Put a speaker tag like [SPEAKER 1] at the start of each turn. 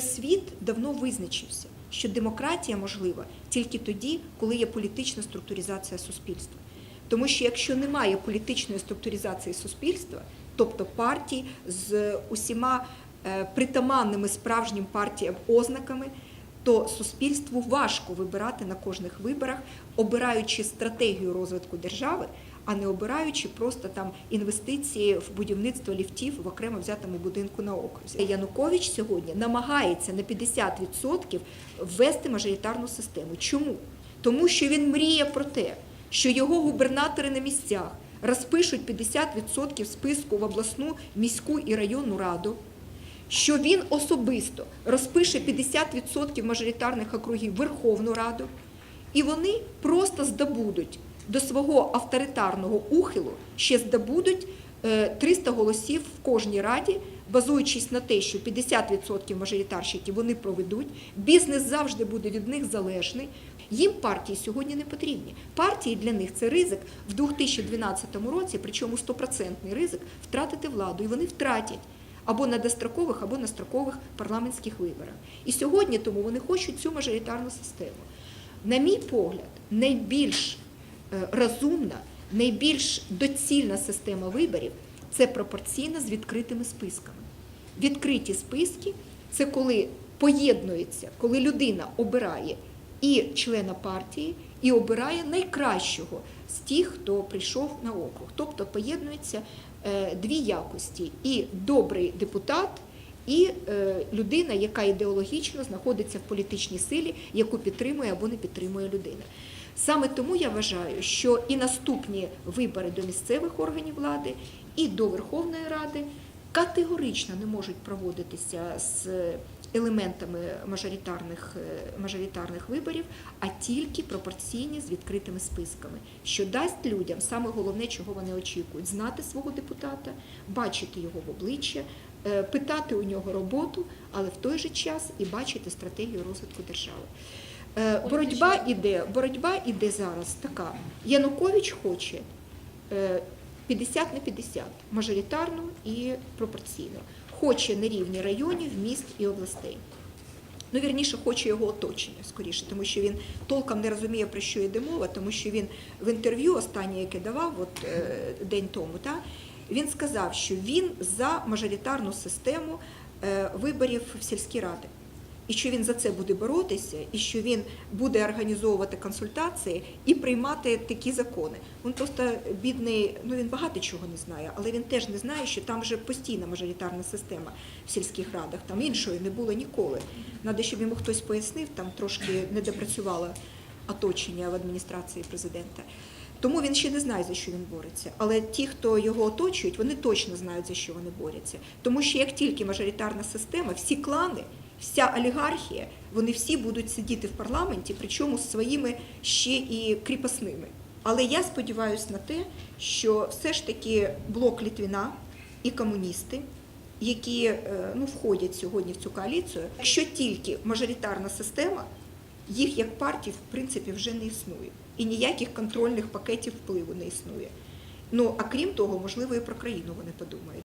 [SPEAKER 1] Світ давно визначився, що демократія можлива тільки тоді, коли є політична структуризація суспільства. Тому що якщо немає політичної структуризації суспільства, тобто партій з усіма е, притаманними справжнім партіям ознаками, то суспільству важко вибирати на кожних виборах, обираючи стратегію розвитку держави, а не обираючи просто там інвестиції в будівництво ліфтів в окремо взятому будинку на окрузі. Янукович сьогодні намагається на 50% ввести мажоритарну систему. Чому? Тому що він мріє про те, що його губернатори на місцях розпишуть 50% списку в обласну, міську і районну раду, що він особисто розпише 50% мажоритарних округів Верховну Раду, і вони просто здобудуть до свого авторитарного ухилу, ще здобудуть е, 300 голосів в кожній раді, базуючись на те, що 50% мажоритарщиків вони проведуть, бізнес завжди буде від них залежний. Їм партії сьогодні не потрібні. Партії для них це ризик в 2012 році, причому стопроцентний ризик втратити владу, і вони втратять або на дострокових, або на строкових парламентських виборах. І сьогодні тому вони хочуть цю мажоритарну систему. На мій погляд, найбільш е, розумна, найбільш доцільна система виборів це пропорційна з відкритими списками. Відкриті списки це коли поєднується, коли людина обирає і члена партії, і обирає найкращого з тих, хто прийшов на округ. Тобто поєднуються е, дві якості: і добрий депутат. І е, людина, яка ідеологічно знаходиться в політичній силі, яку підтримує або не підтримує людина. Саме тому я вважаю, що і наступні вибори до місцевих органів влади, і до Верховної Ради категорично не можуть проводитися з елементами мажоритарних, е, мажоритарних виборів, а тільки пропорційні з відкритими списками, що дасть людям саме головне, чого вони очікують, знати свого депутата, бачити його в обличчя, е, питати у нього роботу, але в той же час і бачити стратегію розвитку держави. Е, Боротьба іде, боротьба іде зараз така. Янукович хоче е, 50 на 50, мажоритарну і пропорційну. Хоче на рівні районів, міст і областей. Ну, вірніше, хоче його оточення скоріше, тому що він толком не розуміє, про що йде мова, тому що він в інтерв'ю останнє, яке давав, от е, день тому, та, він сказав, що він за мажоритарну систему е, виборів в сільські ради. І що він за це буде боротися, і що він буде організовувати консультації і приймати такі закони. Він просто бідний, ну він багато чого не знає, але він теж не знає, що там вже постійна мажоритарна система в сільських радах. Там іншої не було ніколи. Надо, щоб йому хтось пояснив, там трошки не допрацювало оточення в адміністрації президента. Тому він ще не знає, за що він бореться. Але ті, хто його оточують, вони точно знають, за що вони борються. Тому що як тільки мажоритарна система, всі клани, вся олігархія, вони всі будуть сидіти в парламенті, причому з своїми ще і кріпосними. Але я сподіваюся на те, що все ж таки блок Літвіна і комуністи, які е, ну, входять сьогодні в цю коаліцію, якщо тільки мажоритарна система, їх як партій в принципі вже не існує. І ніяких контрольних пакетів впливу не існує. Ну а крім того, можливо, і про країну вони подумають.